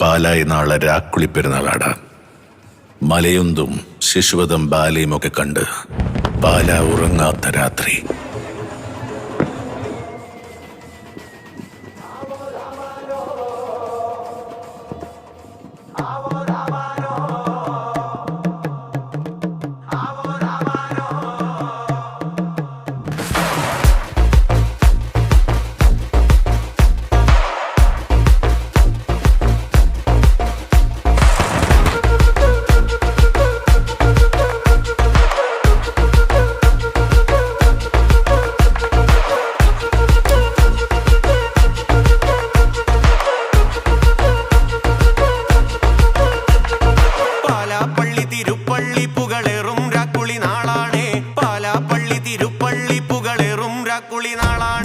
പാലായി നാളെ രാക്കുളി പെരുന്നാളാണ് മലയുന്തും ശിശുവതും ബാലയും ഒക്കെ കണ്ട് പാല ഉറങ്ങാത്ത രാത്രി. തിരുപ്പള്ളി പുകളേറും രാക്കുളി നാളാണേ. പാലാപ്പള്ളി തിരുപ്പള്ളി പുകളേറും രാക്കുളി നാളാണ്.